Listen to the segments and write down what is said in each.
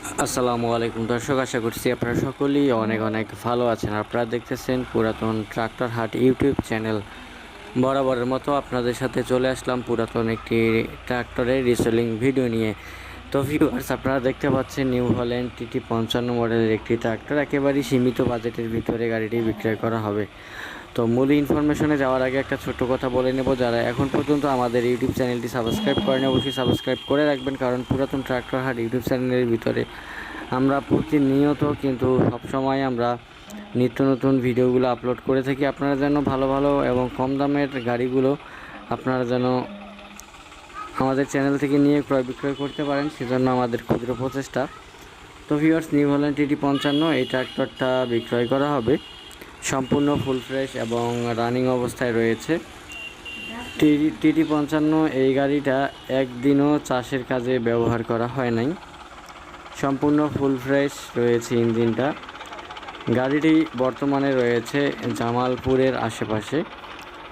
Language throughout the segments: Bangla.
আসসালামু আলাইকুম দর্শক, আশা করছি আপনারা সকলেই অনেক অনেক ভালো আছেন। আপনারা দেখতেছেন পুরাতন ট্রাক্টর হাট ইউটিউব চ্যানেল। বরাবরের মতো আপনাদের সাথে চলে আসলাম পুরাতন একটি ট্রাক্টরের রিসেলিং ভিডিও নিয়ে। তো ভিউয়ার্স আপনারা দেখতে পাচ্ছেন নিউ হল্যান্ড টিটি পঞ্চান্ন মডেলের একটি ট্রাক্টর। একেবারেই সীমিত বাজেটের ভিতরে গাড়িটি বিক্রয় করা হবে। তো মূল ইনফরমেশনে যাওয়ার আগে একটা ছোট্ট কথা বলে নেব। যারা এখন পর্যন্ত আমাদের ইউটিউব চ্যানেলটি সাবস্ক্রাইব করেন, অবশ্যই সাবস্ক্রাইব করে রাখবেন, কারণ পুরাতন ট্রাক্টর হাট ইউটিউব চ্যানেলের ভিতরে আমরা প্রতিনিয়ত কিন্তু সবসময় আমরা নিত্য নতুন ভিডিওগুলো আপলোড করে থাকি। আপনারা যেন ভালো ভালো এবং কম দামের গাড়িগুলো আপনারা যেন আমাদের চ্যানেল থেকে নিয়ে ক্রয় বিক্রয় করতে পারেন, সেজন্য আমাদের ক্ষুদ্র প্রচেষ্টা। তো ভিউয়ার্স নিউ হল্যান্ড টিটি পঞ্চান্ন, এই ট্রাক্টরটা বিক্রয় করা হবে। সম্পূর্ণ ফুল ফ্রেশ এবং রানিং অবস্থায় রয়েছে। টিটি পঞ্চান্ন এই গাড়িটা একদিনও চাষের কাজে ব্যবহার করা হয় নাই। সম্পূর্ণ ফুল ফ্রেশ রয়েছে ইঞ্জিনটা। গাড়িটি বর্তমানে রয়েছে জামালপুরের আশেপাশে।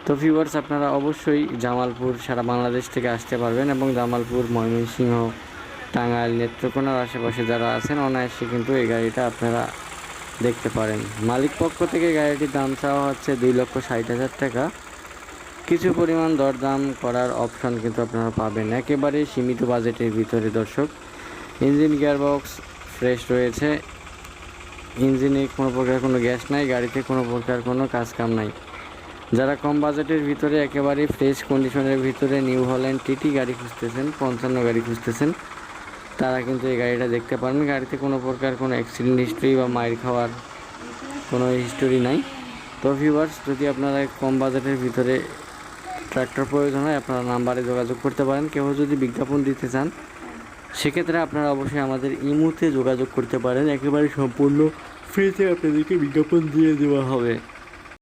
তো ভিউয়ার্স আপনারা অবশ্যই জামালপুর সারা বাংলাদেশ থেকে আসতে পারবেন এবং জামালপুর, ময়মনসিংহ, টাঙ্গাইল, নেত্রকোনার আশেপাশে যারা আছেন, অনায়াসে কিন্তু এই গাড়িটা আপনারা দেখতে পারেন। মালিক পক্ষ থেকে গাড়িটির দাম চাওয়া হচ্ছে দুই লক্ষ ষাট হাজার টাকা। কিছু পরিমাণ দরদাম করার অপশন কিন্তু আপনারা পাবেন। একেবারেই সীমিত বাজেটের ভিতরে দর্শক ইঞ্জিন গিয়ারবক্স ফ্রেশ রয়েছে। ইঞ্জিনে কোনো প্রকার কোনো গ্যাস নাই, গাড়িতে কোনো প্রকার কোনো কাজ কাম নাই। যারা কম বাজেটের ভিতরে একেবারে ফ্রেশ কন্ডিশনের ভিতরে নিউ হল্যান্ড টিটি গাড়ি খুঁজতেছেন, পঞ্চান্ন গাড়ি খুঁজতেছেন তারা কিন্তু এই গাড়িটা দেখতে পারেন গাড়িতে কোনো প্রকার কোনো অ্যাক্সিডেন্ট হিস্ট্রি বা মাইর খাওয়ার কোনো হিস্টোরি নাই। তো ভিউয়ার্স যদি আপনারা কম বাজেটের ভিতরে ট্র্যাক্টর প্রয়োজন হয়, আপনারা নাম্বারে যোগাযোগ করতে পারেন। কেউ যদি বিজ্ঞাপন দিতে চান, সেক্ষেত্রে আপনারা অবশ্যই আমাদের ইমুতে যোগাযোগ করতে পারেন। একেবারে সম্পূর্ণ ফ্রিতে আপনাদেরকে বিজ্ঞাপন দিয়ে দেওয়া হবে।